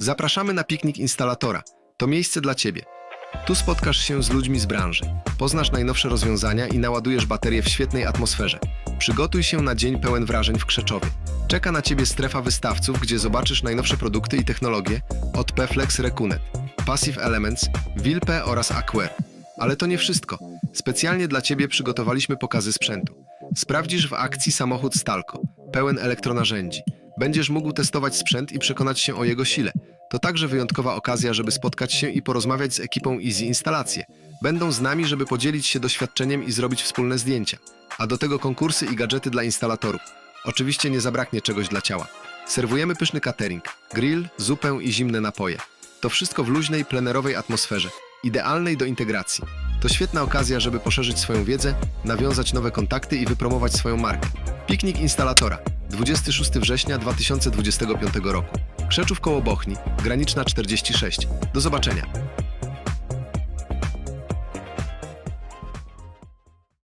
Zapraszamy na piknik instalatora. To miejsce dla Ciebie. Tu spotkasz się z ludźmi z branży, poznasz najnowsze rozwiązania i naładujesz baterię w świetnej atmosferze. Przygotuj się na dzień pełen wrażeń w Krzeczowie. Czeka na Ciebie strefa wystawców, gdzie zobaczysz najnowsze produkty i technologie od Pflex Rekunet, Passive Elements, Wilpe oraz Aquer. Ale to nie wszystko. Specjalnie dla Ciebie przygotowaliśmy pokazy sprzętu. Sprawdzisz w akcji samochód Stalco, pełen elektronarzędzi. Będziesz mógł testować sprzęt i przekonać się o jego sile. To także wyjątkowa okazja, żeby spotkać się i porozmawiać z ekipą Easy Instalacje. Będą z nami, żeby podzielić się doświadczeniem i zrobić wspólne zdjęcia. A do tego konkursy i gadżety dla instalatorów. Oczywiście nie zabraknie czegoś dla ciała. Serwujemy pyszny catering, grill, zupę i zimne napoje. To wszystko w luźnej, plenerowej atmosferze, idealnej do integracji. To świetna okazja, żeby poszerzyć swoją wiedzę, nawiązać nowe kontakty i wypromować swoją markę. Piknik instalatora. 26 września 2025 roku. Krzeczów koło Bochni, graniczna 46. Do zobaczenia.